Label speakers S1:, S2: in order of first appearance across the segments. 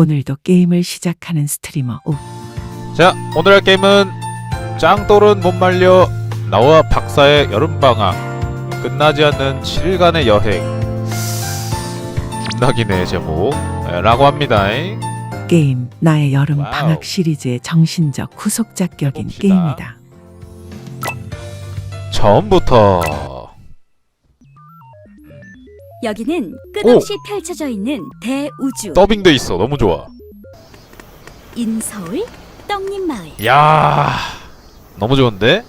S1: 오늘도 게임을 시작하는 스트리머 우.
S2: 자, 오늘 할 게임은 짱돌은 못 말려 나와 박사의 여름방학 끝나지 않는 7일간의 여행 존나기네 제목 에, 라고 합니다
S1: 게임 나의 여름
S2: 와우.
S1: 방학 시리즈의 정신적 후속 작격인
S2: 해봅시다.
S1: 게임이다.
S2: 처음부터
S3: 여기는 끝없이 펼쳐져 있는 대우주
S2: 더빙돼 있어 너무 좋아
S3: 인서울 떡잎 마을
S2: 야 너무 좋은데?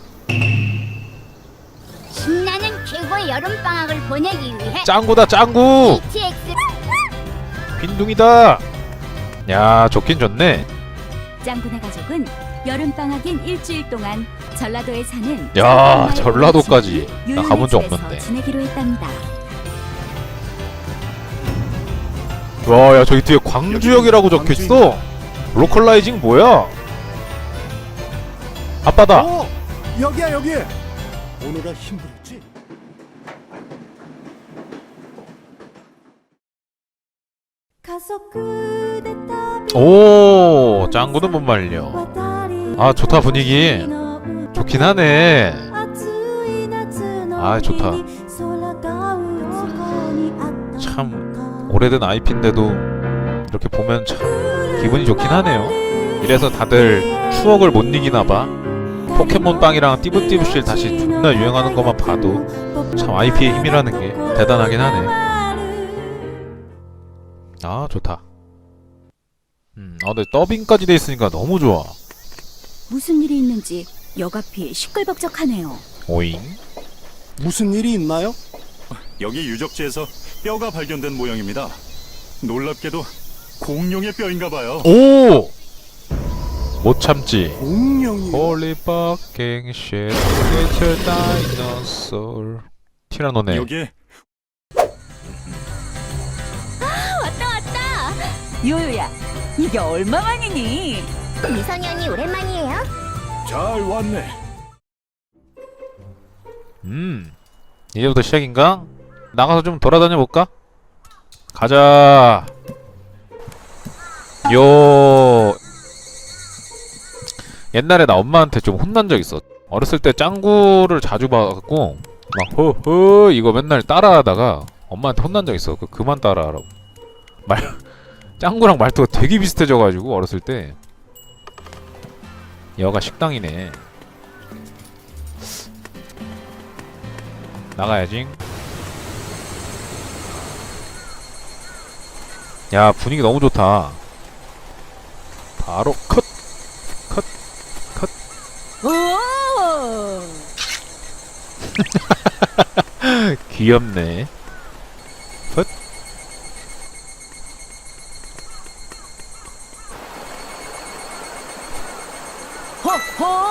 S4: 신나는 최고의 여름 방학을 보내기 위해
S2: 짱구다 짱구
S4: TX
S2: 빈둥이다 야 좋긴 좋네
S3: 짱구네 가족은 여름 방학인 일주일 동안 전라도에 사는
S2: 야, 전라도까지. 나 가본 적 없는데.
S3: 지내기로 했답니다.
S2: 와 야 저기 뒤에 광주역이라고 적혀있어. 로컬라이징 뭐야? 아빠다.
S5: 오! 여기야 여기! 오늘아 힘들었지?
S2: 오 짱구는 못 말려. 아 좋다 분위기. 좋긴 하네. 아 좋다 오래된 IP인데도 이렇게 보면 참 기분이 좋긴 하네요. 이래서 다들 추억을 못 이기나 봐. 포켓몬 빵이랑 띠부띠부실 다시 존나 유행하는 것만 봐도 참 IP의 힘이라는 게 대단하긴 하네. 아 좋다. 음, 아 근데 더빙까지 돼 있으니까 너무 좋아.
S3: 무슨 일이 있는지 여가피 시끌벅적하네요.
S2: 오잉?
S5: 무슨 일이 있나요?
S6: 여기 유적지에서 뼈가 발견된 모양입니다. 놀랍게도 공룡의 뼈인가 봐요.
S2: 오! 못 참지
S5: 공룡이요?
S2: Holy fucking shit dinosaur 티라노네
S6: 여기에
S3: 왔다 왔다. 요요야, 이게 얼마만이니?
S4: 미성년이 오랜만이에요.
S6: 잘 왔네.
S2: 음 이제부터 시작인가? 나가서 좀 돌아다녀 볼까? 가자. 요. 옛날에 나 엄마한테 좀 혼난 적 있어 어렸을 때 짱구를 자주 봐갖고 막 허허 이거 맨날 따라하다가 엄마한테 혼난 적 있어. 그 그만 따라하라고. 말 짱구랑 말투가 되게 비슷해져가지고 어렸을 때. 여가 식당이네. 나가야지. 야 분위기 너무 좋다. 바로 컷.
S3: 오!
S2: 귀엽네. 헛.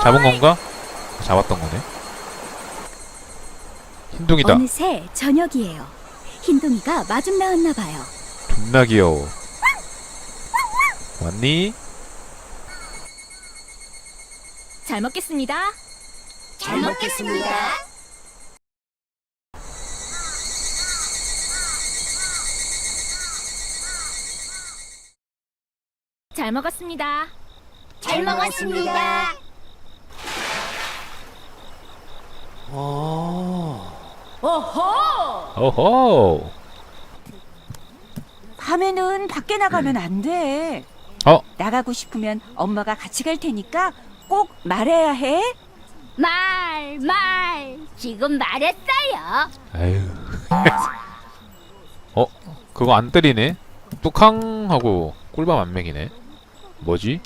S2: 잡은 건가? 잡았던 거네. 흰둥이다.
S3: 어느새 저녁이에요. 흰둥이가 마중 나왔나 봐요.
S2: 존나 귀여워. 왔니?
S3: 잘 먹겠습니다.
S4: 잘 먹겠습니다.
S3: 잘 먹었습니다.
S4: 잘 먹었습니다.
S5: 아...
S3: 오호!
S2: 오호.
S7: 밤에는 밖에 나가면 안 돼.
S2: 어?
S7: 나가고 싶으면 엄마가 같이 갈 테니까 꼭 말해야 해.
S4: 말, 말. 지금 말했어요.
S2: 에휴. 어? 그거 안 때리네? 뚝캉 하고 꿀밤 안 먹이네. 뭐지?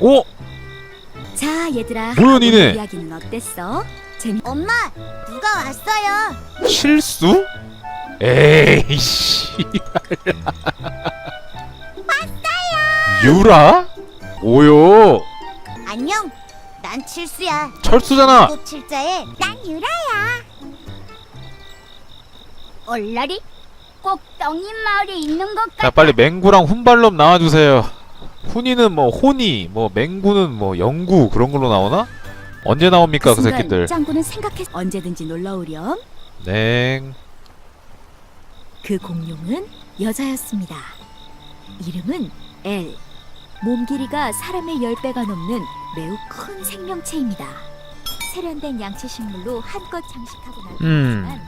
S2: 오!
S3: 자, 얘들아.
S2: 뭐야, 니네?
S3: 오늘 이야기는 어땠어? 재미
S4: 엄마, 누가 왔어요?
S2: 실수? 에이 씨. 왔어요. 유라? 오요.
S4: 안녕. 난 칠수야.
S2: 철수잖아.
S4: 곱 칠자에 난 유라야. 얼라리? 꼭 떡잎 마을에 있는
S2: 것자
S4: 같아.
S2: 빨리 맹구랑 훈발럼 나와주세요. 훈이는 뭐 혼이, 뭐 맹구는 뭐 영구 그런 걸로 나오나? 언제 나옵니까 그
S3: 순간
S2: 새끼들
S3: 짱구는 생각했 언제든지 놀러 오렴.
S2: 냉
S3: 그 공룡은 여자였습니다. 이름은 엘. 몸 길이가 사람의 10배가 넘는 매우 큰 생명체입니다. 세련된 양치 식물로 한껏 장식하고 날
S2: 음.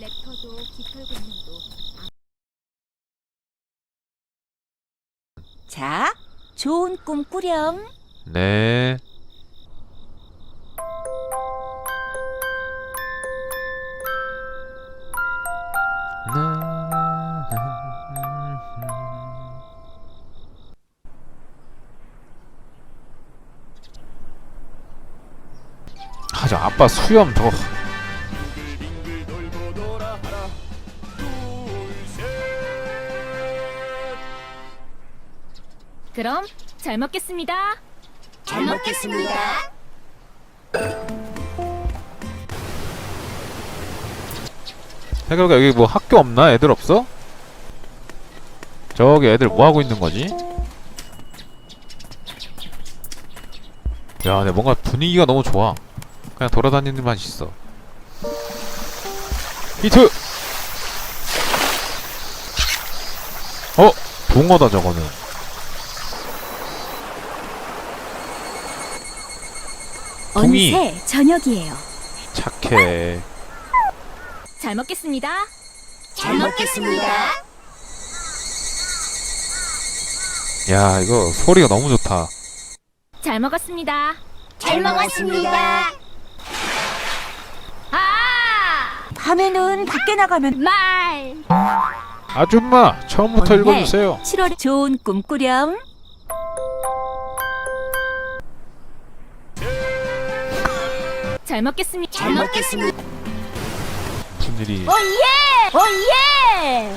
S3: 랩터도 깃털 공룡도
S7: 자, 좋은 꿈 꾸렴.
S2: 네. 아, 저 아빠 수염 저거
S3: 그럼 잘 먹겠습니다.
S4: 잘 먹겠습니다.
S2: 해결가 여기 뭐 학교 없나? 애들 없어? 저기 애들 뭐 하고 있는 거지? 야, 근데 뭔가 분위기가 너무 좋아. 그냥 돌아다니는 맛이 있어. 히트! 어? 붕어다 저거는. 붕이.
S3: 어느새 저녁이에요.
S2: 착해.
S3: 잘 먹겠습니다.
S4: 잘 먹겠습니다.
S2: 야, 이거 소리가 너무 좋다.
S3: 잘 먹었습니다.
S4: 잘 먹었습니다. 아!
S7: 밤에는 밖에 나가면
S4: 말.
S2: 아줌마, 처음부터 읽어주세요.
S3: 7월
S7: 좋은 꿈 꾸렴.
S3: 잘 먹겠습니다.
S4: 잘 먹겠습니다.
S2: 무슨 일이
S4: 오예! 오예!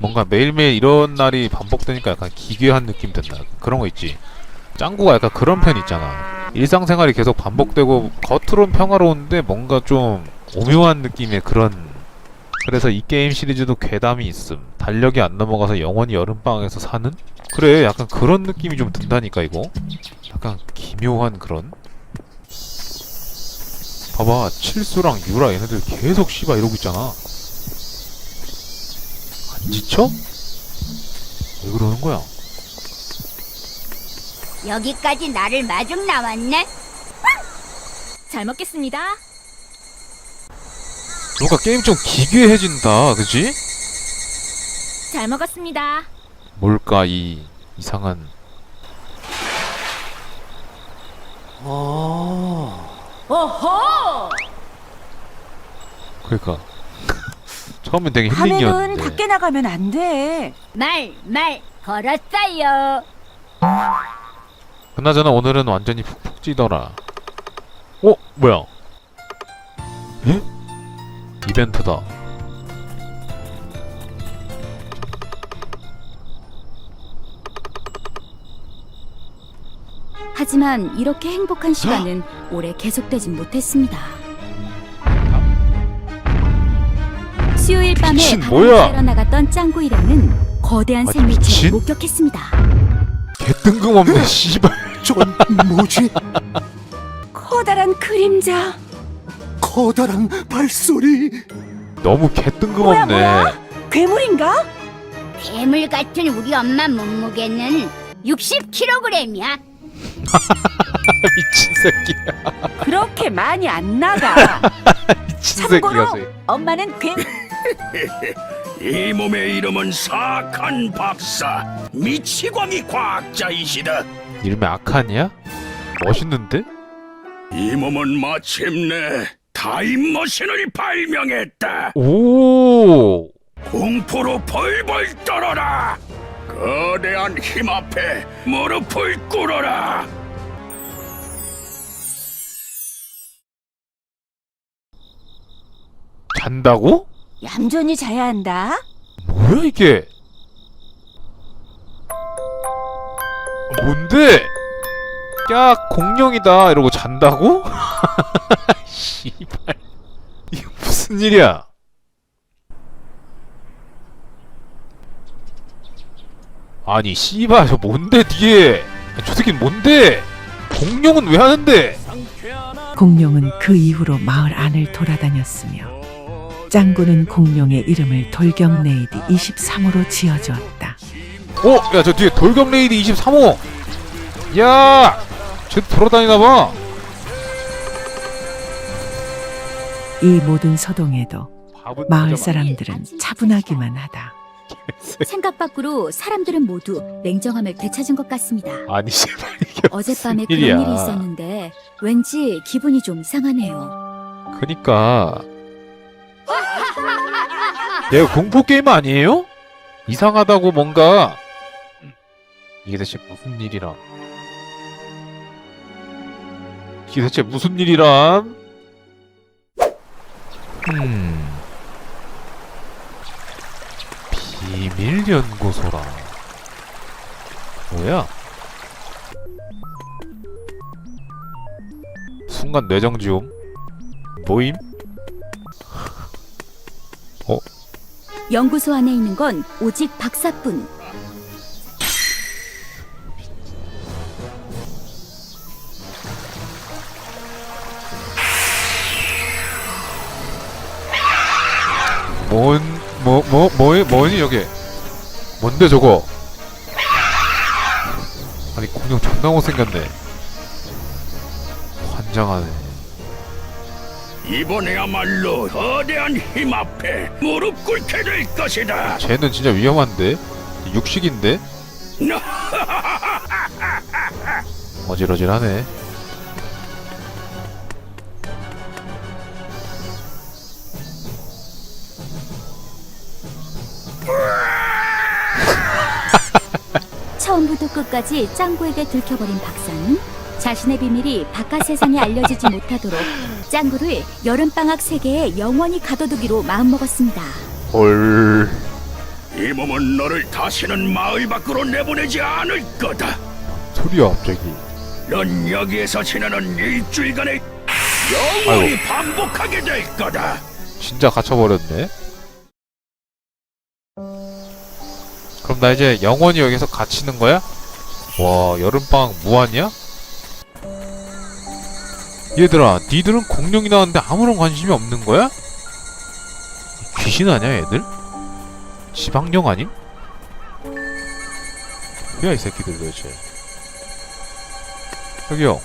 S2: 뭔가 매일매일 이런 날이 반복되니까 약간 기괴한 느낌 든다. 그런 거 있지. 짱구가 약간 그런 편 있잖아. 일상생활이 계속 반복되고 겉으론 평화로운데 뭔가 좀 오묘한 느낌의 그런 그래서 이 게임 시리즈도 괴담이 있음. 달력이 안 넘어가서 영원히 여름방학에서 사는? 그래, 약간 그런 느낌이 좀 든다니까, 이거. 약간 기묘한 그런? 봐봐, 칠수랑 유라 얘네들 계속 씨바 이러고 있잖아. 안 지쳐? 왜 그러는 거야?
S4: 여기까지 나를 마중 나왔네.
S3: 잘 먹겠습니다.
S2: 뭔가 게임 좀 기괴해진다, 그지?
S3: 잘 먹었습니다.
S2: 뭘까, 이 이상한.
S7: 오호!
S2: 그러니까. 처음엔 되게
S7: 밤에는
S2: 힐링이었는데.
S7: 밖에 나가면 안 돼.
S4: 말, 말, 걸었어요.
S2: 그나저나 오늘은 완전히 푹푹 찌더라. 어? 뭐야? 에? 이벤트다.
S3: 하지만 이렇게 행복한 시간은 오래 계속되진 못했습니다. 수요일 밤에
S2: 미친,
S3: 바람을
S2: 뭐야?
S3: 나갔던 짱구 일행은 거대한
S2: 아,
S3: 생물체를? 목격했습니다.
S2: 개 뜬금없네, 씨발.
S5: 저건 뭐지?
S7: 커다란 그림자.
S5: 커다란 발소리.
S2: 너무 개 뜬금없네.
S7: 뭐야, 괴물인가?
S4: 괴물 같은 우리 엄마 몸무게는 60kg이야.
S2: 미친 새끼야.
S7: 그렇게 많이 안 나가.
S2: 미친
S7: 참고로
S2: 새끼가 쟤.
S7: 엄마는 괴
S8: 이 몸의 이름은 사악한 박사 미치광이 과학자이시다.
S2: 이름이 아칸이야? 멋있는데?
S8: 이 몸은 마침내 타임머신을 발명했다.
S2: 오!
S8: 공포로 벌벌 떨어라. 거대한 힘 앞에 무릎을 꿇어라.
S2: 잔다고?
S7: 얌전히 자야 한다.
S2: 뭐야 이게? 뭔데? 야 공룡이다 이러고 잔다고? 씨발 이게 무슨 일이야? 아니 씨발 저 뭔데 뒤에 저 새끼는 뭔데? 공룡은 왜 하는데?
S1: 공룡은 그 이후로 마을 안을 돌아다녔으며 짱구는 공룡의 이름을 돌격레이디 23호로 지어주었다.
S2: 어? 야 저 뒤에 돌격레이디 23호 야! 쟤 돌아다니나봐
S1: 이 모든 서동에도 마을 사람들은 차분하기만 하다.
S3: 생각 밖으로 사람들은 모두 냉정함을 되찾은 것 같습니다.
S2: 아니 제발 이게
S3: 어젯밤에
S2: 무슨 일이야.
S3: 그런 일이 있었는데 왠지 기분이 좀 이상하네요.
S2: 그니까 얘 공포 게임 아니에요? 이상하다고 뭔가 이게 대체 무슨 일이람? 이게 대체 무슨 일이람? 음 비밀 연구소라 뭐야? 순간 뇌정지움 모임?
S3: 연구소 안에 있는 건 오직 박사뿐.
S2: 뭐, 뭐, 뭐, 뭐니, 저게? 뭔데, 저거? 아니, 공룡 존나 못생겼네. 환장하네.
S8: 이번에야말로 거대한 힘 앞에 무릎 꿇게 될 것이다.
S2: 쟤는 진짜 위험한데? 육식인데? 어질어질하네.
S3: 처음부터 끝까지 짱구에게 들켜버린 박사는 자신의 비밀이 바깥 세상에 알려지지 못하도록 짱구를 여름방학 세계에 영원히 가둬두기로 마음먹었습니다.
S2: 헐.
S8: 이 몸은 너를 다시는 마을 밖으로 내보내지 않을 거다.
S2: 소리야, 갑자기.
S8: 넌 여기에서 지나는 일주일간의 영원히 반복하게 될 거다.
S2: 진짜 갇혀버렸네. 그럼 나 이제 영원히 여기서 갇히는 거야? 와, 여름방학 무한이야? 얘들아, 니들은 공룡이 나왔는데 아무런 관심이 없는 거야? 귀신 아니야, 얘들? 지방령 아님? 뭐야, 이 새끼들 도대체. 저기요.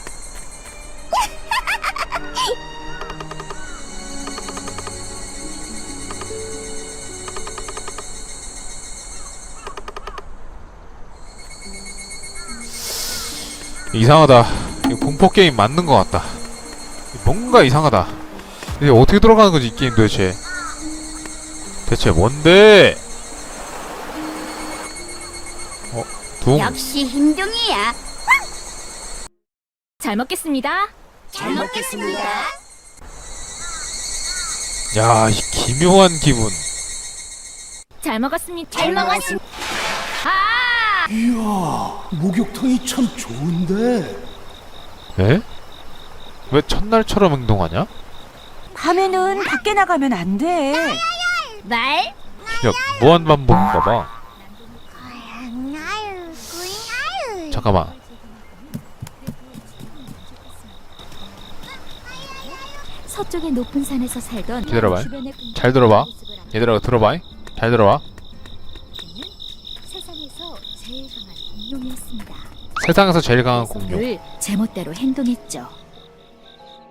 S2: 이상하다. 이거 공포 게임 맞는 것 같다. 뭔가 이상하다. 이게 어떻게 들어가는 거지 이 게임 도대체? 대체 뭔데? 어, 둥.
S4: 역시 흰둥이야.
S3: 잘 먹겠습니다.
S4: 잘 먹겠습니다.
S2: 야, 이 기묘한 기분.
S3: 잘 먹었습니다.
S4: 잘 먹었습니다.
S5: 이야, 목욕탕이 참 좋은데.
S2: 에? 왜 첫날처럼 행동하냐?
S7: 밤에는 밖에 나가면 안 돼.
S4: 말?
S2: 야, 무한 반복인가 봐. 잠깐만.
S3: 서쪽의 높은 산에서 살던
S2: 기다려봐요.
S3: 주변의
S2: 잘 들어봐. 얘들아, 들어봐. 잘 들어봐.
S3: 그는 세상에서 제일 강한 공룡이었습니다.
S2: 세상에서 제일 강한 공룡.
S3: 를 제멋대로 행동했죠.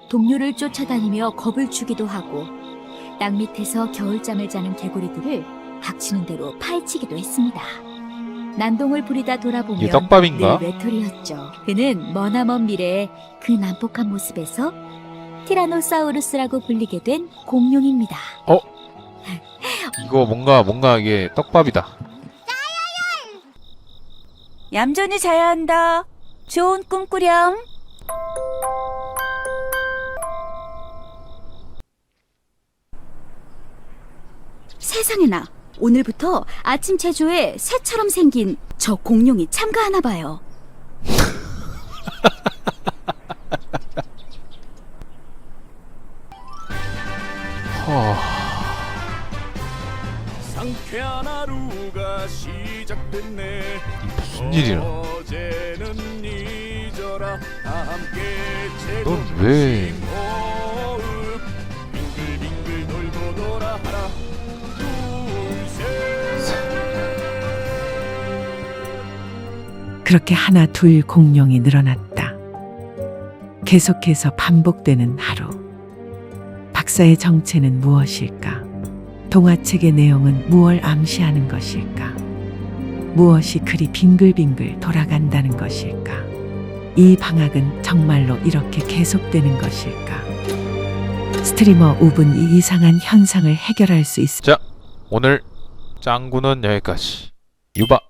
S3: 동료를 쫓아다니며 겁을 주기도 하고 땅 밑에서 겨울잠을 자는 개구리들을 닥치는 대로 파헤치기도 했습니다. 난동을 부리다 돌아보면
S2: 이게 떡밥인가?
S3: 늘 외톨이였죠. 그는 머나먼 미래의 그 난폭한 모습에서 티라노사우루스라고 불리게 된 공룡입니다.
S2: 이거 뭔가, 뭔가 이게 떡밥이다.
S7: 얌전히 자야 한다. 좋은 꿈 꾸렴.
S3: 세상에나 오늘부터 아침 체조에 새처럼 생긴 저 공룡이 참가하나 봐요.
S2: 일이라.
S6: 어제는 잊어
S2: 넌 왜?
S1: 그렇게 하나 둘 공룡이 늘어났다. 계속해서 반복되는 하루. 박사의 정체는 무엇일까? 동화책의 내용은 무엇을 암시하는 것일까? 무엇이 그리 빙글빙글 돌아간다는 것일까? 이 방학은 정말로 이렇게 계속되는 것일까? 스트리머 우분 이 이상한 현상을 해결할 수 있을
S2: 자, 오늘 짱구는 여기까지. 유바.